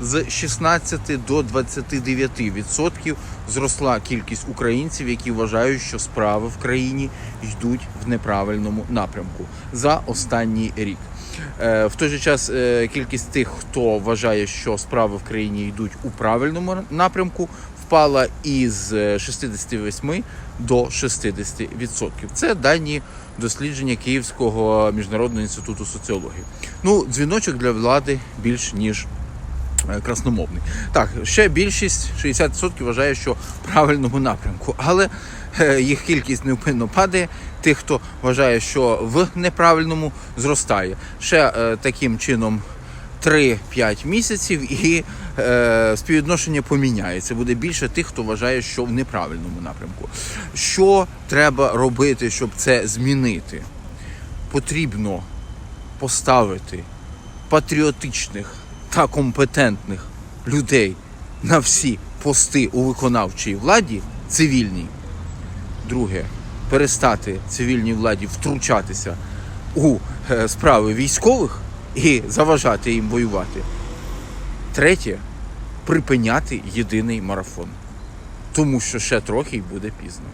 з 16 до 29% зросла кількість українців, які вважають, що справи в країні йдуть в неправильному напрямку за останній рік. Е, В той же час е, кількість тих, хто вважає, що справи в країні йдуть у правильному напрямку, впала із е, 68 до 60%. Це дані дослідження Київського міжнародного інституту соціології. Ну, дзвіночок для влади більш ніж е, красномовний. Так, ще більшість 60% вважає, що в правильному напрямку, але е, їх кількість невпинно падає. Тих, хто вважає, що в неправильному зростає. Ще е, таким чином 3-5 місяців і е, співвідношення поміняється. Буде більше тих, хто вважає, що в неправильному напрямку. Що треба робити, щоб це змінити? Потрібно поставити патріотичних та компетентних людей на всі пости у виконавчій владі цивільній. Друге, перестати цивільній владі втручатися у е, справи військових і заважати їм воювати. Третє припиняти єдиний марафон. Тому що ще трохи й буде пізно.